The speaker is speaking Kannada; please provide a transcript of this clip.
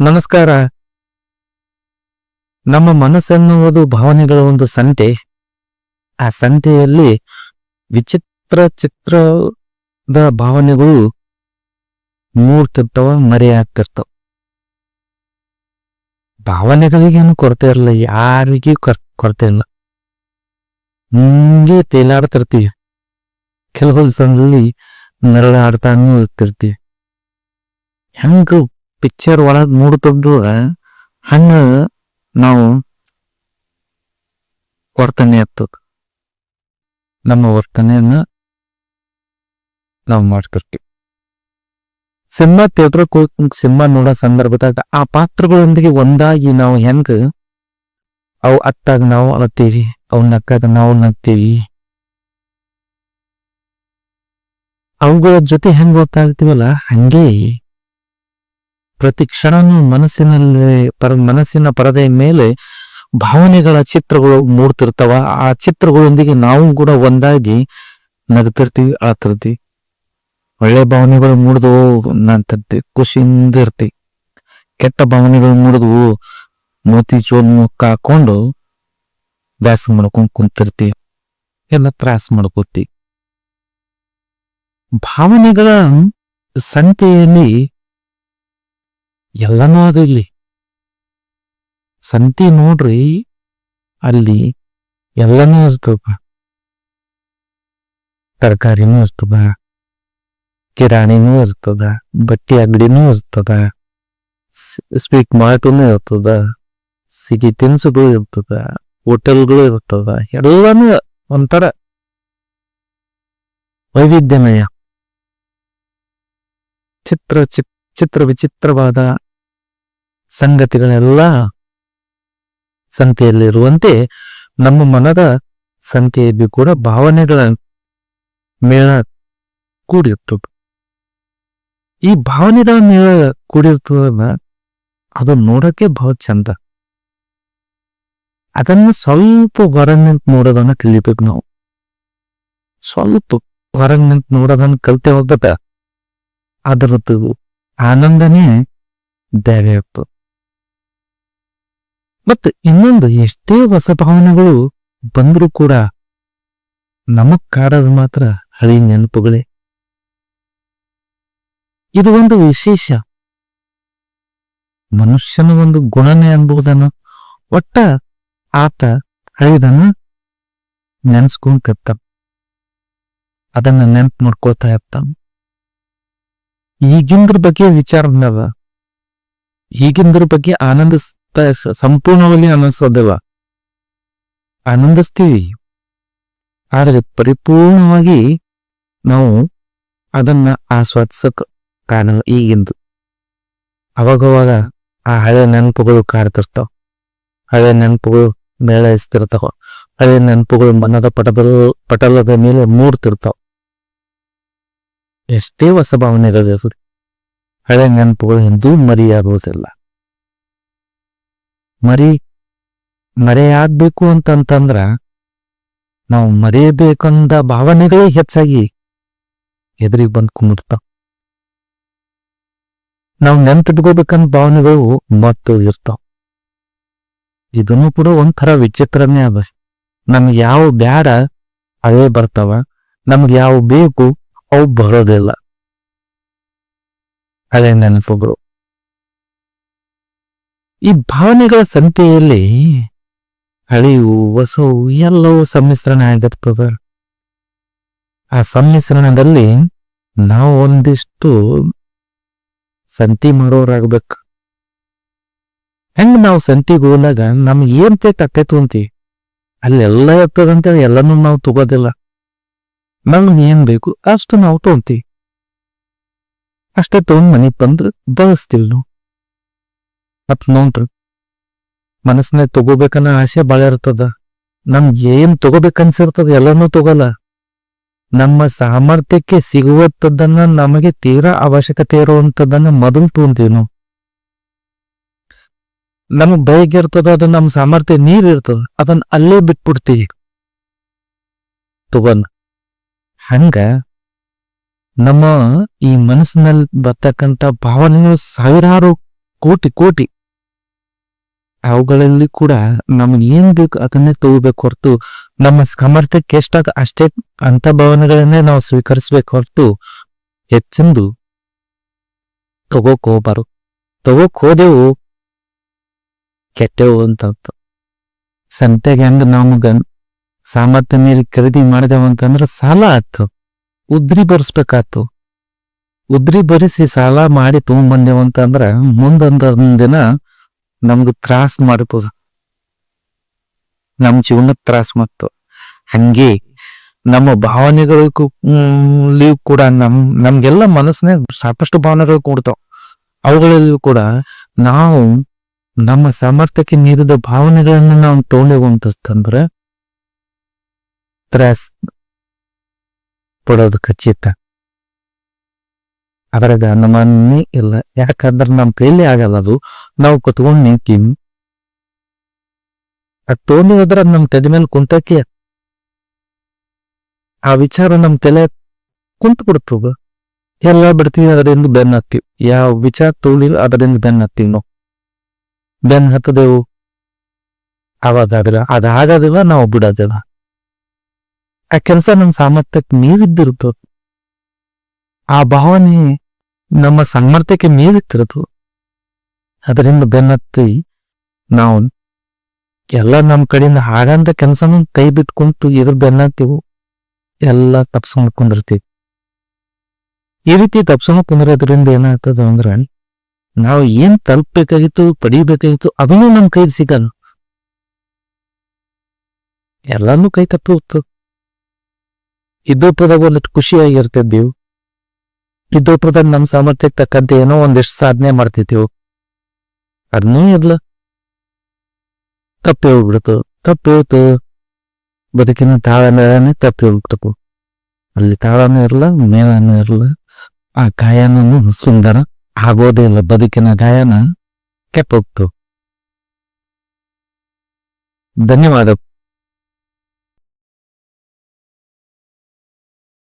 ನಮಸ್ಕಾರ. ನಮ್ಮ ಮನಸ್ಸೆನ್ನುವುದು ಭಾವನೆಗಳ ಒಂದು ಸಂತೆ. ಆ ಸಂತೆಯಲ್ಲಿ ವಿಚಿತ್ರ ಚಿತ್ರದ ಭಾವನೆಗಳು ಮೂಡ್ತಿರ್ತಾವ ಮರೆಯಾಗ್ತಿರ್ತಾವ ಭಾವನೆಗಳಿಗೇನು ಕೊರತೆ ಇರಲ್ಲ, ಯಾರಿಗೂ ಕರ್, ಕೊರತೆ ಇಲ್ಲ. ಹಂಗೆ ತೇಲಾಡ್ತಿರ್ತೀವಿ. ಕೆಲವೊಂದು ಸಮಯದಲ್ಲಿ ನರಳಾಡ್ತಾನು ಇರ್ತಿರ್ತೀವಿ ಹೆಂಗ ಪಿಕ್ಚರ್ ಒಳಗ್ ಮೂಡ್ತದ್ದು ಹಂಗ ನಾವು ವರ್ತನೆ ಆಗ್ತದ ನಮ್ಮ ವರ್ತನೆಯನ್ನ ನಾವು ಮಾಡ್ತಿರ್ತೀವಿ. ಸಿನಿಮಾ ಥಿಯೇಟರ್ ಸಿನಿಮಾ ನೋಡೋ ಸಂದರ್ಭದಾಗ ಆ ಪಾತ್ರಗಳೊಂದಿಗೆ ಒಂದಾಗಿ ನಾವು ಹೆಂಗ ಅವು ಅತ್ತಾಗ ನಾವು ಅಳತ್ತೀವಿ, ಅವು ನಕ್ಕಾಗ ನಾವು ನಗ್ತೀವಿ. ಅವುಗಳ ಜೊತೆ ಹೆಂಗ್ ಗೊತ್ತಾಗ್ತೀವಲ್ಲ, ಹಂಗೆ ಪ್ರತಿ ಕ್ಷಣನು ಮನಸ್ಸಿನಲ್ಲಿ ಪರ, ಮನಸ್ಸಿನ ಪರದೆಯ ಮೇಲೆ ಭಾವನೆಗಳ ಚಿತ್ರಗಳು ಮೂಡ್ತಿರ್ತಾವ. ಆ ಚಿತ್ರಗಳೊಂದಿಗೆ ನಾವು ಕೂಡ ಒಂದಾಗಿ ನಗ್ತಿರ್ತೀವಿ ಆತಿರ್ತೀವಿ ಒಳ್ಳೆ ಭಾವನೆಗಳು ಮೂಡಿದವು ನಂತರ್ತೀವಿ ಖುಷಿಯಿಂದ ಇರ್ತಿ. ಕೆಟ್ಟ ಭಾವನೆಗಳು ಮೂಡಿದವು ಮೋತಿ ಮುಖ ಹಾಕೊಂಡು ಬ್ಯಾಸ್ ಮಾಡ್ಕೊಂಡು ಕುಂತಿರ್ತೀವಿ ಎಲ್ಲ ತ್ರಾಸ ಮಾಡ್ಕೋತಿ. ಭಾವನೆಗಳ ಸಂತೆಯಲ್ಲಿ ಎಲ್ಲನೂ ಅದು ಇಲ್ಲಿ ಸಂತಿ ನೋಡ್ರಿ, ಅಲ್ಲಿ ಎಲ್ಲನೂ ಇರ್ತದ ತರಕಾರಿನೂ ಇರ್ತದ ಕಿರಾಣಿನೂ ಇರ್ತದ ಬಟ್ಟೆ ಅಂಗಡಿನೂ ಇರ್ತದ ಸ್ವೀಟ್ ಮಾರ್ಟೂ ಇರ್ತದ ಸಿಹಿ ತಿನಿಸುಗಳು ಇರ್ತದ ಹೋಟೆಲ್ಗಳು ಇರ್ತದ ಎಲ್ಲಾನು ಒಂಥರ ವೈವಿಧ್ಯಮಯ. ಚಿತ್ರ ಚಿತ್ರ. ಚಿತ್ರ ವಿಚಿತ್ರವಾದ ಸಂಗತಿಗಳೆಲ್ಲ ಸಂತೆಯಲ್ಲಿರುವಂತೆ ನಮ್ಮ ಮನದ ಸಂತೆಯಲ್ಲಿ ಕೂಡ ಭಾವನೆಗಳ ಮೇಳ ಕೂಡಿರ್ತದೆ. ಈ ಭಾವನೆಗಳ ಮೇಳ ಕೂಡಿರ್ತದಲ್ಲ, ಅದು ನೋಡಕ್ಕೆ ಬಹಳ ಚಂದ. ಅದನ್ನ ಸ್ವಲ್ಪ ಹೊರಗ್ ನಿಂತು ನೋಡೋದನ್ನ ಕಲಿಬೇಕು ನಾವು. ಸ್ವಲ್ಪ ಹೊರಗ್ ನಿಂತು ನೋಡೋದನ್ನ ಕಲ್ತೆ ಹೋಗ್ಬೇಕ. ಅದರದ್ದು ಆನಂದನೇ ಬೇರೆ ಇತ್ತು ಮತ್ತೆ ಇನ್ನೊಂದು ಎಷ್ಟೇ ಹೊಸ ಭಾವನೆಗಳು ಬಂದರೂ ಕೂಡ ನಮಗ್ ಕಾಡೋದು ಮಾತ್ರ ಹಳಿ ನೆನಪುಗಳೇ. ಇದು ಒಂದು ವಿಶೇಷ. ಮನುಷ್ಯನ ಒಂದು ಗುಣನೇ ಅನ್ಬಹುದನ್ನು ಒಟ್ಟ ಆತ ಹಳಿದನ್ನ ಕತ್ತ ಅದನ್ನ ನೆನ್ಪು ಮಾಡ್ಕೊಳ್ತಾ ಇರ್ತಾನ. ಈಗಿಂದ್ರ ಬಗ್ಗೆ ವಿಚಾರ ಬಂದವ ಈಗಿಂದ್ರ ಬಗ್ಗೆ ಆನಂದಿಸ್ತಾ ಸಂಪೂರ್ಣವಾಗಿ ಆನಂದಿಸೋದಿಲ್ಲ ಆನಂದಿಸ್ತೀವಿ. ಆದರೆ ಪರಿಪೂರ್ಣವಾಗಿ ನಾವು ಅದನ್ನ ಆಸ್ವಾದಿಸಕ್ ಕಾಣಲ್ಲ ಈಗಿಂದು. ಅವಾಗವಾಗ ಆ ಹಳೆ ನೆನಪುಗಳು ಕಾಡ್ತಿರ್ತಾವ. ಹಳೆ ನೆನಪುಗಳು ಮೇಳೈಸ್ತಿರ್ತಾವ. ಹಳೆ ನೆನಪುಗಳು ಮನದ ಪಟದ ಪಟಲದ ಮೇಲೆ ಮೂಡ್ತಿರ್ತಾವ. ಎಷ್ಟೇ ಹೊಸ ಭಾವನೆಗಳಿರಲಿ ಹಳೆ ನೆನಪುಗಳು ಎಂದೂ ಮರಿಯಾಗುವುದಿಲ್ಲ. ಮರಿ, ಮರೆಯಾಗಬೇಕು ಅಂತಂತಂದ್ರ ನಾವು ಮರೆಯಬೇಕಂದ ಭಾವನೆಗಳೇ ಹೆಚ್ಚಾಗಿ ಎದುರಿಗೆ ಬಂದು ಕುಂದಿರ್ತಾವ. ನಾವು ನೆನಪಿಟ್ಕೋಬೇಕಂದ ಭಾವನೆಗಳು ಮತ್ತು ಇರ್ತಾವ. ಇದನ್ನು ಕೂಡ ಒಂಥರ ವಿಚಿತ್ರನೇ ಅದ. ನಮ್ಗೆ ಯಾವ ಬ್ಯಾಡ ಅವೇ ಬರ್ತಾವ. ನಮ್ಗೆ ಯಾವ ಬೇಕು ಅವು ಬರೋದಿಲ್ಲ. ಹಳೆ ನೆನಪುಗಳು. ಈ ಭಾವನೆಗಳ ಸಂತೆಯಲ್ಲಿ ಹಳಿವು ಹೊಸವು ಎಲ್ಲವೂ ಸಮ್ಮಿಶ್ರಣ ಆಗಿರ್ತದ. ಆ ಸಮ್ಮಿಶ್ರಣದಲ್ಲಿ ನಾವು ಒಂದಿಷ್ಟು ಸಂತಿ ಮಾಡೋರಾಗ್ಬೇಕು. ಹೆಂಗ್ ನಾವು ಸಂತಿಗೆ ಹೋದಾಗ ನಮ್ಗೆ ಏನ್ ಬೇಕು ಅಕ್ಕೈತು ಅಂತೀವಿ. ಅಲ್ಲೆಲ್ಲ ಇರ್ತದಂತೇಳಿ ಎಲ್ಲನೂ ನಾವು ತಗೋದಿಲ್ಲ. ನಮ್ಗೆ ಏನ್ ಬೇಕು ಅಷ್ಟು ನಾವು ತೊಗೊಂತೀವಿ ಅಷ್ಟೇ ತಗೊಂಡ್ ಮನೆಗ್ ಬಂದ್ರೆ ಬಳಸ್ತೀವಿ ನಾವು. ಮತ್ ನೋಡ್ರಿ ಮನಸ್ಸಿನಾಗ ತಗೋಬೇಕನ್ನೋ ಆಸೆ ಬಾಳ ಇರ್ತದ. ನಮ್ಗೆ ಏನ್ ತಗೋಬೇಕನ್ಸಿರ್ತದ ಎಲ್ಲಾನು ತಗೋಲ್ಲ. ನಮ್ಮ ಸಾಮರ್ಥ್ಯಕ್ಕೆ ಸಿಗುವಂಥದ್ದನ್ನ ನಮಗೆ ತೀರಾ ಅವಶ್ಯಕತೆ ಇರುವಂತದ್ದನ್ನ ಮೊದಲು ತಗೊಂತೀವಿ ನಾವು. ನಮಗ್ ಬೈಕ್ ಇರ್ತದ, ಅದು ನಮ್ಮ ಸಾಮರ್ಥ್ಯ, ನೀರ್ ಇರ್ತದ ಅದನ್ನ ಅಲ್ಲೇ ಬಿಟ್ಬಿಡ್ತೀವಿ. ತಗೊಂಡ್ ಹಂಗ ನಮ್ಮ ಈ ಮನಸ್ಸಿನಲ್ಲಿ ಬರ್ತಕ್ಕಂಥ ಭಾವನೆಗಳು ಸಾವಿರಾರು ಕೋಟಿ ಕೋಟಿ ಅವುಗಳಲ್ಲಿ ಕೂಡ ನಮ್ಗೆ ಏನ್ ಬೇಕು ಅದನ್ನೇ ತಗೋಬೇಕು ಹೊರತು ನಮ್ಮ ಸಾಮರ್ಥ್ಯಕ್ಕೆ ಎಷ್ಟಾದ ಅಷ್ಟೇ ಅಂತ ಭಾವನೆಗಳನ್ನೇ ನಾವು ಸ್ವೀಕರಿಸ್ಬೇಕು ಹೊರತು ಹೆಚ್ಚಿಂದು ತಗೋಕ್ ಹೋಗ್ಬಾರು ತಗೋಕ್ ಹೋದೆವು, ಕೆಟ್ಟೆವು ಅಂತ. ಸಂತೆಗೆ ಹಂಗ ನಮ್ಗ ಸಾಮರ್ಥ್ಯ ಮೇಲೆ ಖರೀದಿ ಮಾಡಿದೆವು ಅಂತಂದ್ರೆ ಸಾಲ ಆತು ಉದ್ರಿ ಬರ್ಸ್ಬೇಕಾತು ಉದ್ರಿ ಬರಿಸಿ ಸಾಲ ಮಾಡಿ ತಗೊಂಡ್ಬಂದೆವು ಅಂತಂದ್ರೆ ಮುಂದೊಂದ್ ದಿನ ನಮ್ಗೆ ತ್ರಾಸ ಮಾಡ್ಬೋದು ನಮ್ ಜೀವನಕ್ಕೆ ತ್ರಾಸ ಮತ್ತು. ಹಂಗೆ ನಮ್ಮ ಭಾವನೆಗಳಿಗೂ ಲೀವ್ ಕೂಡ ನಮ್, ನಮ್ಗೆಲ್ಲ ಮನಸ್ಸಿನಾಗ ಸಾಕಷ್ಟು ಭಾವನೆಗಳು ಕೂಡ್ತಾವ. ಅವುಗಳಲ್ಲಿ ಕೂಡ ನಾವು ನಮ್ಮ ಸಾಮರ್ಥ್ಯಕ್ಕೆ ಮೀರಿದ ಭಾವನೆಗಳನ್ನ ನಾವು ತಗೊಂಡೇವು ಅಂತಂದ್ರ ತ್ರಾಸ್ ಪಡೋದು ಖಚಿತ ಅದ್ರಾಗ ನಮ್ಮನ್ನೇ ಇಲ್ಲ. ಯಾಕಂದ್ರೆ ನಮ್ಮ ಕೈಲಿ ಆಗಲ್ಲ ಅದು. ನಾವು ಕುತ್ಕೊಂಡು ನಿಂತೀವಿ. ಅದು ತಗೊಂಡು ಹೋದ್ರ ನಮ್ ತಲೆ ಮೇಲೆ ಕುಂತಕ್ಕೆ ಆ ವಿಚಾರ ನಮ್ಮ ತಲೆ ಕುಂತ ಬಿಡ್ತದ ಎಲ್ಲ ಬಿಡ್ತೀವಿ, ಅದರಿಂದ ಬೆನ್ ಹತ್ತೀವಿ. ಯಾವ ವಿಚಾರ ತೋಳಿಲ್ಲ ಅದರಿಂದ ಬೆನ್ ಹತ್ತೀವಿ ನಾವು. ಬೆನ್ ಹತ್ತದೆವು. ಅವಾಗಾದಿಲ್ಲ ಅದಾಗೋದಿಲ್ಲ ನಾವು ಬಿಡೋದಿಲ್ಲ. ಆ ಕೆಲಸ ನನ್ನ ಸಾಮರ್ಥ್ಯಕ್ಕೆ ಮೀರಿದ್ದಿರ್ತದ ಆ ಭಾವನೆ ನಮ್ಮ ಸಾಮರ್ಥ್ಯಕ್ಕೆ ಮೀರಿತ್ತಿರದು ಅದರಿಂದ ಬೆನ್ನತ್ತಿ ನಾವು ಎಲ್ಲ ನಮ್ಮ ಕಡೆಯಿಂದ ಹಾಗಂತ ಕೆಲಸನೂ ಕೈ ಬಿಟ್ಟು ಕುಂತು ಇದ್ರ ಬೆನ್ನತ್ತಿವು ಎಲ್ಲ ತಪ್ಸ್ಕೊಂಡು ಕುಂದಿರ್ತೀವಿ ಈ ರೀತಿ ತಪ್ಸ್ಕೊಂಡು ಕುಂದಿರೋದ್ರಿಂದ ಏನಾಗ್ತದ ಅಂದ್ರೆ ನಾವು ಏನ್ ತಲುಪಬೇಕಾಗಿತ್ತು, ಪಡಿಬೇಕಾಗಿತ್ತು ಅದನ್ನು ನಮ್ಮ ಕೈ ಸಿಗಲ್ಲ. ಎಲ್ಲಾನು ಕೈ ತಪ್ಪಿ ಹೋಗ್ತದ. ಇದ್ದೋಪದಾಗ ಒಂದಷ್ಟು ಖುಷಿಯಾಗಿರ್ತಿದ್ದೀವಿ. ಯುದ್ಧೋಪದಾಗ ನಮ್ಮ ಸಾಮರ್ಥ್ಯಕ್ಕೆ ತಕ್ಕಂತೆ ಏನೋ ಒಂದಿಷ್ಟು ಸಾಧನೆ ಮಾಡ್ತಿದ್ದೀವಿ. ಅದನ್ನೂ ಇರ್ಲ ತಪ್ಪಿ ಹೋಗ್ಬಿಡ್ತು. ತಪ್ಪಿ ಹೋಯ್ತು. ಬದುಕಿನ ತಾಳನೇ ತಪ್ಪಿ ಹೋಗ್ಬಿಡ್ತು. ಅಲ್ಲಿ ತಾಳನೂ ಇರಲ್ಲ ಮೇಳನೂ ಇರಲ್ಲ ಆ ಗಾಯನೂ ಸುಂದರ ಆಗೋದೇ ಇಲ್ಲ. ಬದುಕಿನ ಗಾಯನ ಕೆಪ್ಪೋಗ್ತು ಧನ್ಯವಾದ.